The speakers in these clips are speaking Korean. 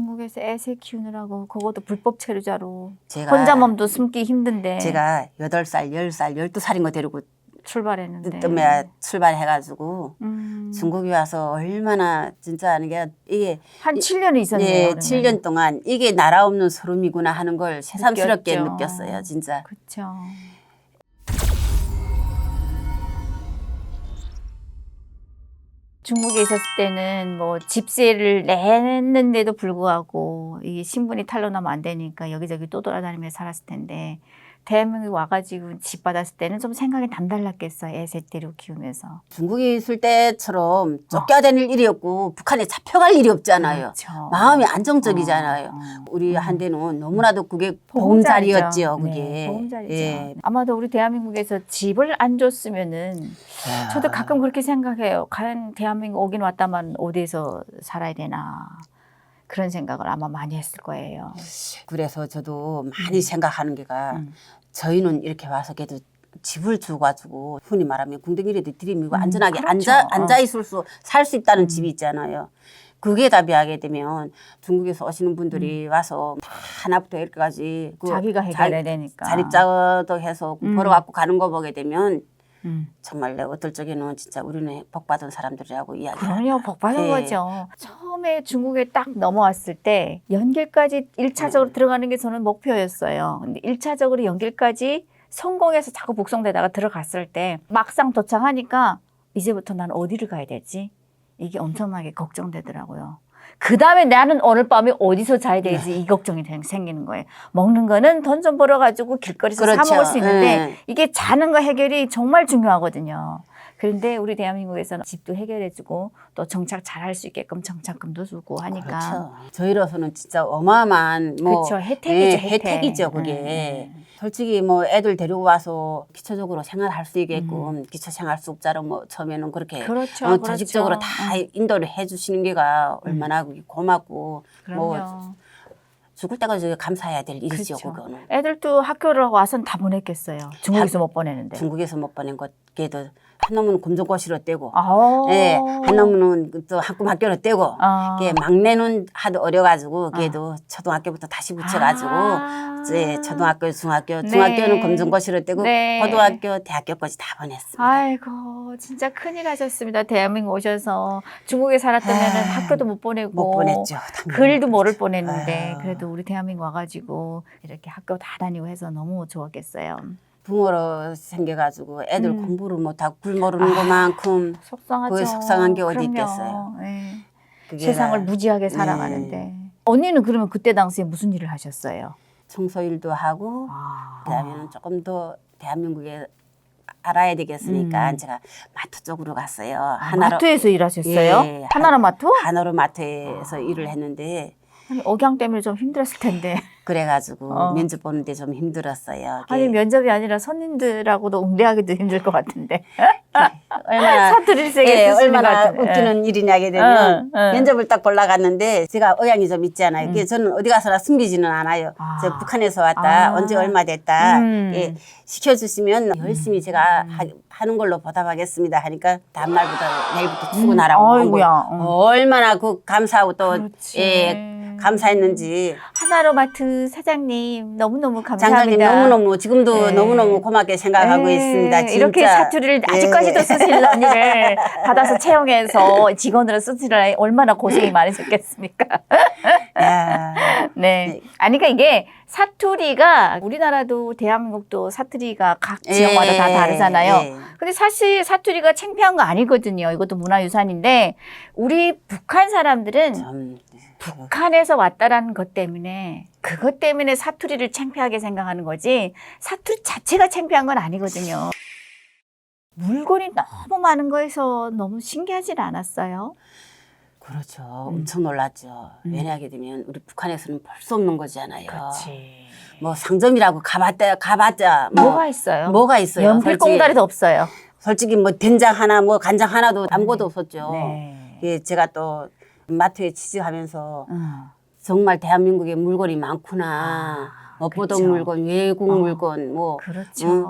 중국에서 애새 키우느라고 그것도 불법 체류자로 제가 혼자 몸도 숨기 힘든데 제가 여덟 살, 열 살, 열두 살인 거 데리고 출발했는데 뜨면 출발해가지고 음, 중국에 와서 얼마나 진짜 하는 게 이게 한 7년이 있었네요. 예, 그러면. 7년 동안 이게 나라 없는 소름이구나 하는 걸 새삼스럽게 느꼈죠. 느꼈어요, 진짜. 그렇죠. 중국에 있었을 때는 뭐 집세를 냈는데도 불구하고 이게 신분이 탄로 나면 안 되니까 여기저기 또 돌아다니며 살았을 텐데 대한민국에 와가지고 집 받았을 때는 좀 생각이 남달랐겠어요. 애새 때로 키우면서. 중국에 있을 때처럼 쫓겨다닐 일이 없고 북한에 잡혀갈 일이 없잖아요. 그렇죠. 마음이 안정적이잖아요. 어, 어. 우리 한테는 너무나도 그게 보금자리죠. 보금자리였지요, 그게. 네, 보금자리죠. 예. 아마도 우리 대한민국에서 집을 안 줬으면은 저도 가끔 그렇게 생각해요. 과연 대한민국 오긴 왔다만 어디에서 살아야 되나 그런 생각을 아마 많이 했을 거예요. 그래서 저도 많이 생각하는 게가 음. 저희는 이렇게 와서 걔도 집을 줘가지고 흔히 말하면 궁뎅이라도 들이밀고 음, 안전하게 그렇죠. 앉아 어. 앉아 있을 수 살 수 있다는 음. 집이 있잖아요. 그게 답이 하게 되면 중국에서 오시는 분들이 와서 다 하나부터 열까지 그 음. 자기가 해결해야 되니까. 자립자도 해서 음. 벌어갖고 가는 거 보게 되면 음. 정말 어떨 적에는 진짜 우리는 복 받은 사람들이라고 이야기. 그럼요, 복 받은 네. 거죠. 처음에 중국에 딱 넘어왔을 때 연길까지 일차적으로 들어가는 게 저는 목표였어요. 근데 일차적으로 연길까지 성공해서 자꾸 북송되다가 들어갔을 때 막상 도착하니까 이제부터 난 어디를 가야 되지? 이게 엄청나게 걱정되더라고요. 그 다음에 나는 오늘 밤에 어디서 자야 되지? 이 걱정이 생- 생기는 거예요. 먹는 거는 돈 좀 벌어가지고 길거리에서 사 그렇죠. 먹을 수 있는데 네. 이게 자는 거 해결이 정말 중요하거든요. 그런데 우리 대한민국에서는 집도 해결해주고 또 정착 잘할 수 있게끔 정착금도 주고 하니까 그렇죠. 저희로서는 진짜 어마어마한 뭐 그렇죠. 혜택이죠, 예, 혜택. 혜택이죠 그게. 네. 솔직히 뭐 애들 데리고 와서 기초적으로 생활할 수 있게끔 음. 기초 생활 수업자로 뭐 처음에는 그렇게 그렇죠. 어, 그렇죠. 조직적으로 다 음, 인도를 해주시는 게가 얼마나 그게 고맙고 그럼요. 뭐 죽을 때까지 감사해야 될 일이죠 그렇죠. 그거는. 애들도 학교를 와서는 다 보냈겠어요. 중국에서 못 보내는데. 중국에서 못 보낸 것 걔도 한 놈은 검정고시로 떼고 아. 예, 한 놈은 또 학급 학교로 떼고 아. 걔 막내는 하도 어려가지고 걔도 초등학교부터 다시 붙여가지고 아. 이제 초등학교, 중학교, 네. 중학교는 검정고시로 떼고 네. 고등학교, 대학교까지 다 보냈습니다. 아이고 진짜 큰일 하셨습니다. 대한민국 오셔서 중국에 살았다면 아유, 학교도 못 보내고 못 보냈죠. 글도 못 모를. 뻔했는데. 그래도 우리 대한민국 와가지고 이렇게 학교 다 다니고 해서 너무 좋았겠어요. 부모로 생겨가지고 애들 음. 공부를 못하고 글 모르는 아. 것만큼 속상하죠. 그게 속상한 게 어디 그럼요. 있겠어요. 예. 그게 세상을 다 무지하게 살아가는데 언니는 그러면 그때 당시에 무슨 일을 하셨어요? 청소일도 하고 아. 그다음에는 조금 더 대한민국에 알아야 되겠으니까 음. 제가 마트 쪽으로 갔어요. 아, 하나로 마트에서 일하셨어요? 예, 하나로 마트? 하나로 마트에서 아. 일을 했는데 억양 때문에 좀 힘들었을 텐데. 그래가지고 어. 면접 보는데 좀 힘들었어요. 이게 아니 면접이 아니라 손님들하고도 응대하기도 힘들 것 같은데. 얼마나 사투리 세게 예, 쓰시는 얼마나. 웃기는 일이냐게 되면 어, 어. 면접을 딱 골라갔는데 제가 의향이 좀 있잖아요. 그게 저는 어디 가서나 숨기지는 않아요. 음. 아. 저 북한에서 왔다. 아. 언제 얼마 됐다. 음. 예, 시켜주시면 열심히 제가 하, 는 걸로 보답하겠습니다. 하니까 다음 날부터 내일부터 출근하라고 한 거. 음. 아이고야. 응. 얼마나 그 감사하고 또 그렇지. 예, 감사했는지 하나로마트 사장님 너무너무 감사합니다. 장관님 너무너무 지금도 예. 너무너무 고맙게 생각하고 예, 있습니다. 진짜. 이렇게 사투리를 예. 아직까지도 쓰실 언니를 받아서 채용해서 직원으로 쓰시라 얼마나 고생이 많으셨겠습니까? 야. 네. 네. 아니, 그러니까 이게 사투리가 우리나라도 대한민국도 사투리가 각 지역마다 다 예, 다르잖아요. 예. 근데 사실 사투리가 창피한 거 아니거든요. 이것도 문화유산인데 우리 북한 사람들은 좀 북한에서 왔다라는 것 때문에 그것 때문에 사투리를 창피하게 생각하는 거지 사투리 자체가 창피한 건 아니거든요. 물건이 너무 많은 거에서 너무 신기하진 않았어요. 그렇죠. 음. 엄청 놀랐죠. 음. 왜냐하게 되면 우리 북한에서는 볼 수 없는 거잖아요. 그렇지. 뭐 상점이라고 가봤다 가봤자 뭐 뭐가 있어요? 뭐가 있어요. 연필 솔직히, 꽁다리도 없어요. 솔직히 뭐 된장 하나 뭐 간장 하나도 아무것도 없었죠. 네. 예, 제가 또 마트에 취직하면서 음. 정말 대한민국에 물건이 많구나. 못 보던 그쵸. 물건, 외국 어. 물건, 뭐 그렇죠. 응.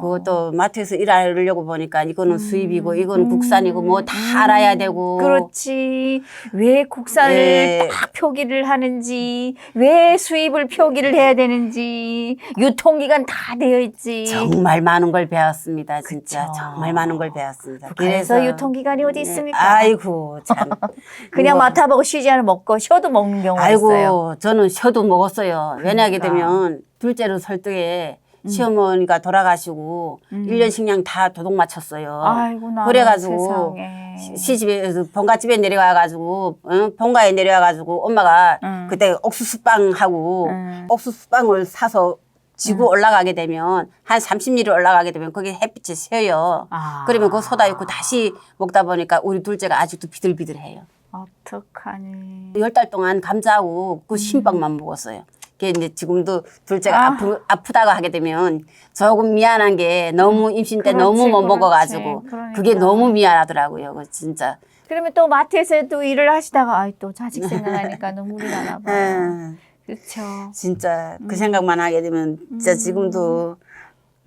그것도 마트에서 일하려고 보니까 이거는 음. 수입이고 이건 국산이고 뭐 다 알아야 되고 그렇지. 왜 국산을 예. 딱 표기를 하는지, 왜 수입을 표기를 해야 되는지, 유통기간 다 되어 있지. 정말 많은 걸 배웠습니다. 진짜 그쵸. 정말 많은 걸 배웠습니다. 북한에서 유통기간이 어디 네. 있습니까? 아이고 참. 그냥 이거- 맡아보고 쉬지 않으면 먹고 쉬어도 먹는 경우가 있어요. 아이고 저는 쉬어도 먹었어요. 왜냐하게 그러 되면 둘째로 설득에 시어머니가 돌아가시고 음. 일 1년 식량 다 도둑 맞췄어요. 아이고 나 그래가지고 세상에. 시- 시집에서 본가집에 내려와가지고 어? 본가에 내려와가지고 엄마가 음. 그때 옥수수빵하고 음. 옥수수빵을 사서 지고 올라가게 되면 한 30리를 올라가게 되면 거기 햇빛이 쇠요. 아. 그러면 그거 쏟아 입고 다시 먹다 보니까 우리 둘째가 아직도 비들비들해요. 어떡하니. 열 달 동안 감자하고 그 신빵만 먹었어요. 그게 이제 지금도 둘째가 아. 아프, 아프다고 하게 되면 조금 미안한 게 너무 임신 때 그렇지, 너무 못 그렇지. 먹어가지고 그러니까. 그게 너무 미안하더라고요. 그 진짜. 그러면 또 마트에서도 일을 하시다가 아이 또 자식 생각하니까 눈물이 나나 봐요. 음, 그렇죠. 진짜 그 생각만 하게 되면 진짜 지금도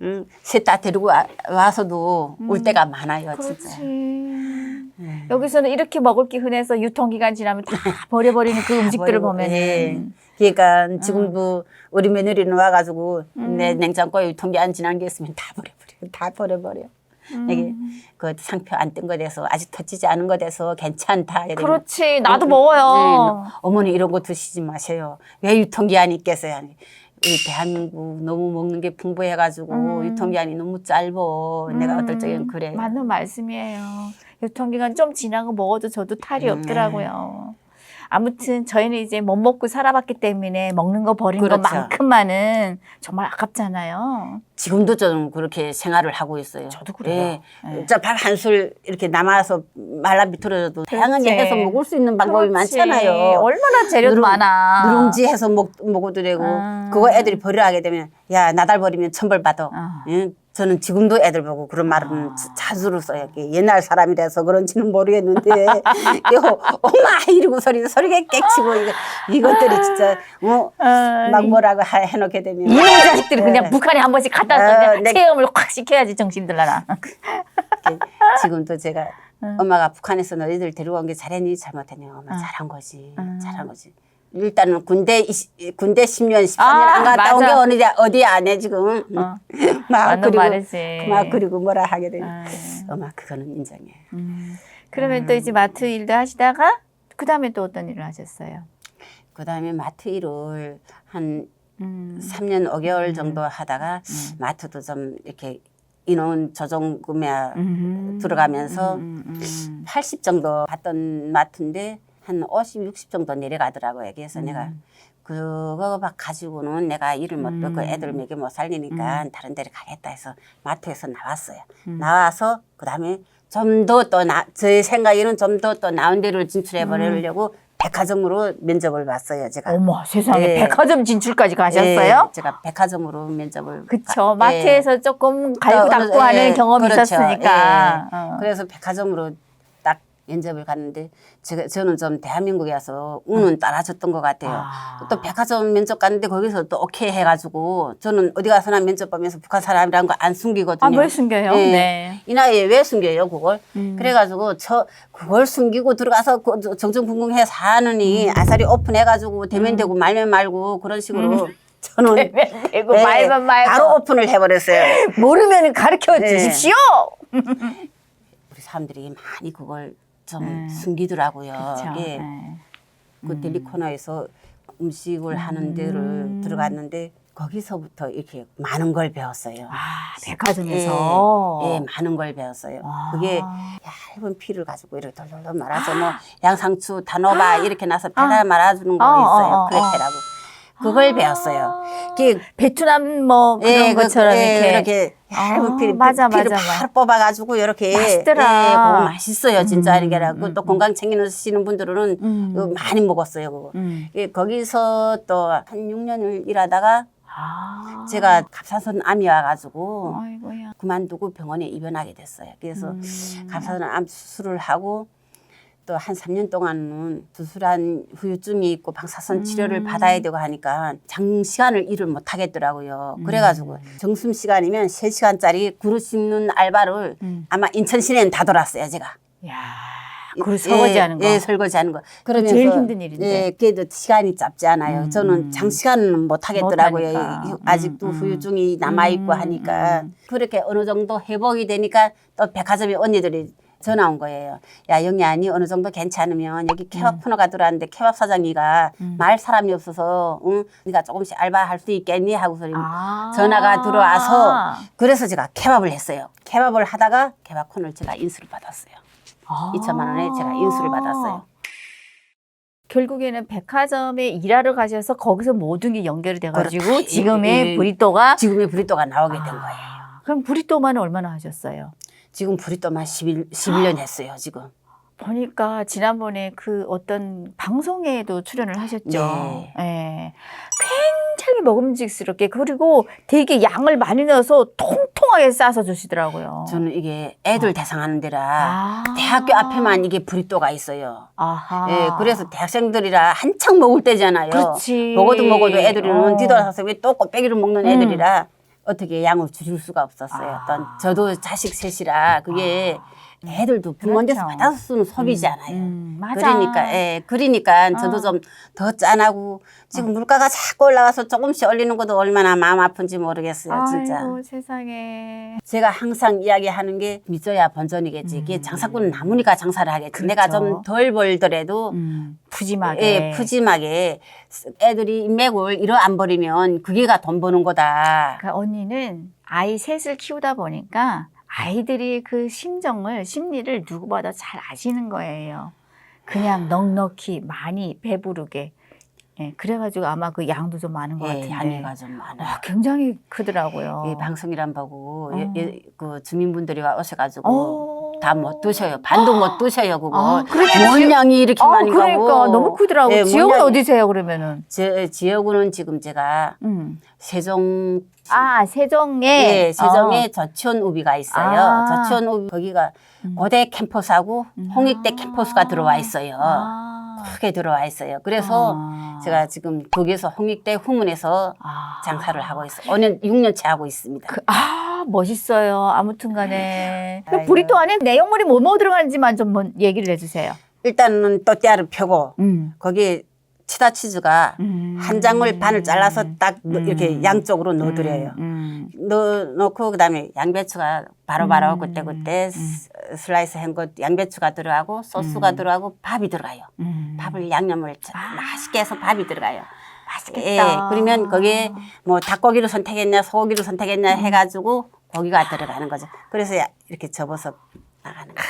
음, 셋 다 데리고 와, 와서도 울 때가 많아요. 그렇지. 음. 여기서는 이렇게 먹을 게 흔해서 유통기간 지나면 다 버려버리는 그 음식들을 버리고, 보면은 예. 그러니까 지금도 우리 며느리는 와가지고 내 냉장고에 유통기한 지난 게 있으면 다 버려버려. 다 버려버려. 이게 그 상표 안 뜬 거 돼서 아직 터지지 않은 거 돼서 괜찮다. 이러면 그렇지. 나도 음, 먹어요. 네, 어머니 이런 거 드시지 마세요. 왜 유통기한이 있겠어요? 우리 대한민국 너무 먹는 게 풍부해가지고 음. 유통기한이 너무 짧어. 내가 어떨 적엔 그래. 맞는 말씀이에요. 유통기간 좀 지나고 먹어도 저도 탈이 음, 없더라고요. 아무튼 저희는 이제 못 먹고 살아봤기 때문에 먹는 거 버린 그렇죠. 것만큼만은 정말 아깝잖아요. 지금도 좀 그렇게 생활을 하고 있어요. 저도 그래요. 네. 진짜 밥한 술 이렇게 남아서 말라 비틀어져도 다양하게 그렇지. 해서 먹을 수 있는 방법이 그렇지. 많잖아요. 얼마나 재료도 누룽- 많아. 누룽지 해서 먹, 먹어도 되고 아. 그거 애들이 버려 하게 되면 야 나달 버리면 천벌 받아. 아. 예? 저는 지금도 애들 보고 그런 말은 자- 자주로 써요. 이게 옛날 사람이라서 그런지는 모르겠는데. 이거 엄마 이러고 소리 소리가 깨치고 이거 이것들이 진짜 어, 아, 막 뭐라고 하- 해놓게 되면. 이놈의 자식들이 그냥 네. 북한에 한 번씩 갖다 어, 놔 네. 체험을 확 시켜야지 정신들 나나. 이렇게 지금도 제가 엄마가 북한에서 너희들 데려온 게 잘했니? 잘못했니? 엄마 잘한 거지. 잘한 거지 일단은 군대 이십- 군대 10년 14년 아, 안 갔다 온 게 맞아. 어디 어디 안 해 지금 어. 막 맞는 그리고 말이지. 막 그리고 뭐라 하게 되니 아. 엄마 그거는 인정해 음. 그러면 또 이제 마트 일도 하시다가 그 다음에 또 어떤 일을 하셨어요? 그다음에 마트 일을 한 음. 3년 5개월 정도 하다가 마트도 좀 이렇게 인원 조정금에 음. 들어가면서 음, 음. 80 정도 받던 마트인데 한 50, 60 정도 내려가더라고요. 그래서 음. 내가 그거 막 가지고는 내가 일을 못 음. 벌고 애들 먹여 못 살리니까 다른 데를 가겠다 해서 마트에서 나왔어요. 음. 나와서 그다음에 좀 더 또 나 제 생각에는 좀 더 또 나은 데를 진출해 버리려고 백화점으로 면접을 봤어요. 제가. 음. 어머 세상에 예. 백화점 진출까지 가셨어요? 예, 제가 백화점으로 면접을 그쵸 가- 마트에서 조금 갈고 또 닦고 하는 예, 경험이 그렇죠. 있었으니까 예. 어. 그래서 백화점으로 딱 면접을 갔는데 제가 저는 좀 대한민국에서 운은 따라줬던 것 같아요. 아. 또 백화점 면접 갔는데 거기서 또 오케이 해가지고 저는 어디 가서나 면접 보면서 북한 사람이라는 거 안 숨기거든요. 아 왜 숨겨요? 예. 네. 이 나이에 왜 숨겨요 그걸? 음. 그래가지고 저 그걸 숨기고 들어가서 그 저- 정정궁궁해 사느니 음. 아사리 오픈해가지고 되면 되고 말면 말고 그런 식으로 저는 되면 되고 예, 말면 말고 바로 오픈을 해버렸어요. 모르면 가르쳐 네. 주십시오. 우리 사람들이 많이 그걸 좀 음. 숨기더라고요. 그쵸. 이게 네. 그 델리코너에서 음식을 하는 데를 들어갔는데 거기서부터 이렇게 많은 걸 배웠어요. 아 백화점에서 예, 예, 많은 걸 배웠어요. 아. 그게 얇은 피를 가지고 이렇게 돌돌돌 말아서 뭐 양상추, 단호박 이렇게 나서 배달 말아주는 거 어, 있어요. 어, 어, 크레페라고. 그걸 배웠어요. 그게 베트남 뭐 그런 예, 그- 것처럼 예, 이렇게 이렇게 얇은 아, 피, 맞아, 피를 맞아, 맞아. 바로 뽑아가지고 이렇게 맛있더라. 예, 그거 맛있어요, 진짜 음, 이게 음, 또 건강 챙기시는 분들은 음. 그거 많이 먹었어요, 그거. 음. 예, 거기서 또 한 6년을 일하다가 아. 제가 갑사선 암이 와가지고 아이고야. 그만두고 병원에 입원하게 됐어요. 그래서 음. 갑사선 암 수술을 하고 또 한 3년 동안은 수술한 후유증이 있고 방사선 음. 치료를 받아야 되고 하니까 장시간을 일을 못 하겠더라고요. 그래가지고 점심 시간이면 3시간짜리 그릇 씹는 알바를 음. 아마 인천 시내는 다 돌았어요, 제가. 야, 그걸 설거지하는 거. 예, 설거지하는 거. 그러면서 제일 힘든 일인데. 예, 그래도 시간이 짧지 않아요. 음. 저는 장시간은 못 하겠더라고요. 못하니까. 이- 아직도 음, 음. 후유증이 남아 있고 음, 하니까 음. 그렇게 어느 정도 회복이 되니까 또 백화점에 언니들이 전화 온 거예요. 야, 아니 어느 정도 괜찮으면 여기 케밥 코너가 들어왔는데 케밥 사장님가 음. 말 사람이 없어서 응, 네가 조금씩 알바할 수 있겠니 하고서 아. 전화가 들어와서 그래서 제가 케밥을 했어요. 케밥을 하다가 케밥 코너를 제가 인수를 받았어요. 아. 2천만 원에 제가 인수를 받았어요. 결국에는 백화점에 일하러 가셔서 거기서 모든 게 연결이 돼가지고 그렇다. 지금의 예, 예. 브리또가 지금의 브리또가 나오게 된 아, 거예요. 그럼 브리또만 얼마나 하셨어요? 지금 브리또만 11, 11년 했어요, 지금. 보니까 지난번에 그 어떤 방송에도 출연을 하셨죠. 네. 예. 굉장히 먹음직스럽게 그리고 되게 양을 많이 넣어서 통통하게 싸서 주시더라고요. 저는 이게 애들 대상하는 데라 아. 대학교 앞에만 이게 브리또가 있어요. 아하. 예, 그래서 대학생들이라 한창 먹을 때잖아요. 그렇지. 먹어도 먹어도 애들은 어. 뒤돌아서 왜또 꽃배기를 먹는 음. 애들이라 어떻게 양을 줄일 수가 없었어요. 아. 어떤 저도 자식 셋이라 그게 애들도 부모한테서 그렇죠. 받아서 쓰는 소비잖아요. 음, 맞아. 그러니까, 예, 그러니까 저도 어. 좀더 짠하고 지금 물가가 자꾸 올라가서 조금씩 올리는 것도 얼마나 마음 아픈지 모르겠어요, 진짜. 아이고 세상에. 제가 항상 이야기하는 게 믿어야 번전이겠지. 이게 장사꾼은 남으니까 장사를 하겠지. 내가 음. 그렇죠. 좀덜 벌더라도 음, 푸짐하게. 예, 푸짐하게 애들이 인맥을 잃어 안 버리면 그게가 돈 버는 거다. 그러니까 언니는 아이 셋을 키우다 보니까 아이들이 그 심정을 심리를 누구보다 잘 아시는 거예요. 그냥 넉넉히 많이 배부르게. 예, 그래가지고 아마 그 양도 좀 많은 것 예, 같은데. 양이가 좀 많아. 와, 굉장히 크더라고요. 이 방송이란 보고 어. 예, 예, 그 주민분들이 와 오셔가지고 어. 다 못 드셔요. 반도 못 드셔요. 그거 아, 그렇게 뭔 양이 이렇게 아, 많이 그러니까 가고. 너무 크더라고. 예, 지역은 뭔 양이- 어디세요 그러면은? 제 지역으로는 지금 제가 음. 세종 아 세종에. 예, 세종에 어. 저치원우비가 있어요. 아. 저치원우비 거기가 음. 고대 캠퍼스하고 홍익대 아. 캠퍼스가 들어와 있어요. 아. 크게 들어와 있어요. 그래서 아. 제가 지금 거기에서 홍익대 후문에서 아. 장사를 하고 있어요. 5년, 6년째 하고 있습니다. 그, 아 멋있어요. 아무튼 간에 그 아이고. 브리또 안에 내용물이 뭐뭐 들어가는지만 좀뭐 얘기를 해주세요. 일단은 또띠아를 펴고 음. 거기에 치다 치즈가 음. 한 장을 반을 잘라서 딱 넣- 음. 이렇게 양쪽으로 넣어드려요. 음. 넣어 놓고 그다음에 양배추가 바로바로 음. 그때 그때 스- 슬라이스 한 것 양배추가 들어가고 소스가 음. 들어가고 밥이 들어가요. 음. 밥을 양념을 자- 아. 맛있게 해서 밥이 들어가요. 맛있겠다. 예, 그러면 거기에 뭐 닭고기를 선택했냐 소고기를 선택했냐 음. 해가지고 고기가 들어가는 거죠. 그래서 야- 이렇게 접어서 나가는 거죠.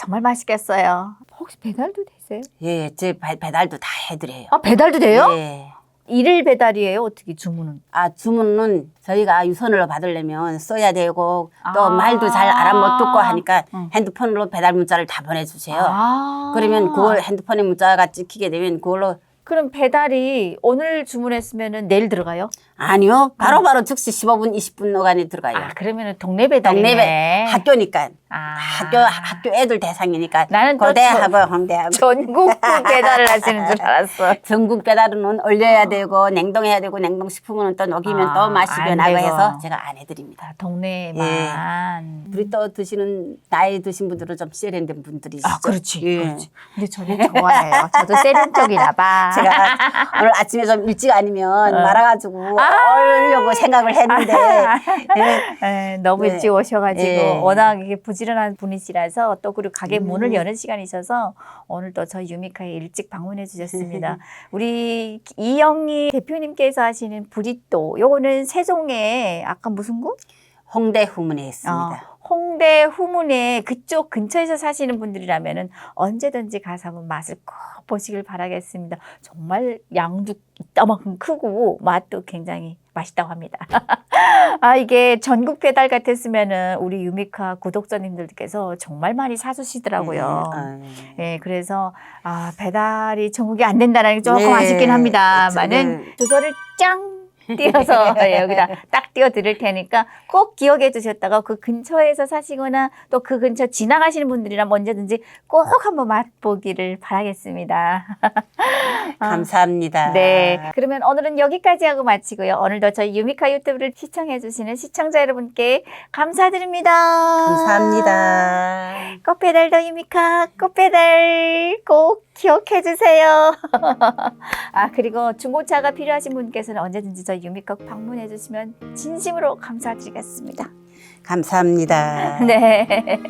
정말 맛있겠어요. 혹시 배달도 되세요? 예, 제 배- 배달도 다 해드려요. 아 배달도 돼요? 예. 일일 배달이에요? 어떻게 주문은? 아 주문은 저희가 유선으로 받으려면 써야 되고 또 아. 말도 잘 알아 못 듣고 하니까 응. 핸드폰으로 배달 문자를 다 보내주세요. 아. 그러면 그걸 핸드폰에 문자가 찍히게 되면 그걸로 그럼 배달이 오늘 주문했으면은 내일 들어가요? 아니요 바로 바로 즉시 15분 20분 안에 들어가요. 아 그러면은 동네 배달이네. 동네 배 학교니까 아. 학교 학교 애들 대상이니까 나는 또 고대하고 홍대하고 전국 배달을 하시는 줄 알았어. 전국 배달은 얼려야 되고 냉동해야 되고 냉동식품은 또 녹이면 아, 또 맛이 안 변하고. 해서 제가 안 해드립니다. 동네만. 우리 또 드시는 나이 드신 분들은 좀 세련된 분들이시죠. 아, 그렇지. 예. 그렇지. 근데 저는 좋아해요. 저도 세련적이나 봐. 제가 오늘 아침에 좀 일찍 아니면 어. 말아가지고 얼려고 생각을 했는데 예. 에, 너무 네. 일찍 오셔가지고 예. 워낙 이게 부지런한 분이시라서 또 그리고 가게 음. 문을 여는 시간이셔서 오늘 또 저희 유미카에 일찍 방문해 주셨습니다. 우리 이영희 대표님께서 하시는 브리또 요거는 세종에 아까 무슨 곳? 홍대 후문에 어, 있습니다. 홍대 후문에 그쪽 근처에서 사시는 분들이라면은 언제든지 가서 한번 맛을 꼭 보시길 바라겠습니다. 정말 양도 이따만큼 크고 맛도 굉장히 맛있다고 합니다. 아 이게 전국 배달 같았으면은 우리 유미카 구독자님들께서 정말 많이 사주시더라고요. 예. 아, 예, 그래서 아 배달이 전국에 안 된다는 게 조금 네, 아쉽긴 합니다만은 네. 조절을 짱 띄어서 여기다 딱 띄어 드릴 테니까 꼭 기억해 주셨다가 그 근처에서 사시거나 또 그 근처 지나가시는 분들이랑 언제든지 꼭 한번 맛보기를 바라겠습니다. 감사합니다. 네. 그러면 오늘은 여기까지 하고 마치고요. 오늘도 저희 유미카 유튜브를 시청해 주시는 시청자 여러분께 감사드립니다. 감사합니다. 꽃배달도 유미카 꽃배달 꼭 기억해 주세요. 아, 그리고 중고차가 필요하신 분께서는 언제든지 저희 유미카 방문해 주시면 진심으로 감사드리겠습니다. 감사합니다. 네.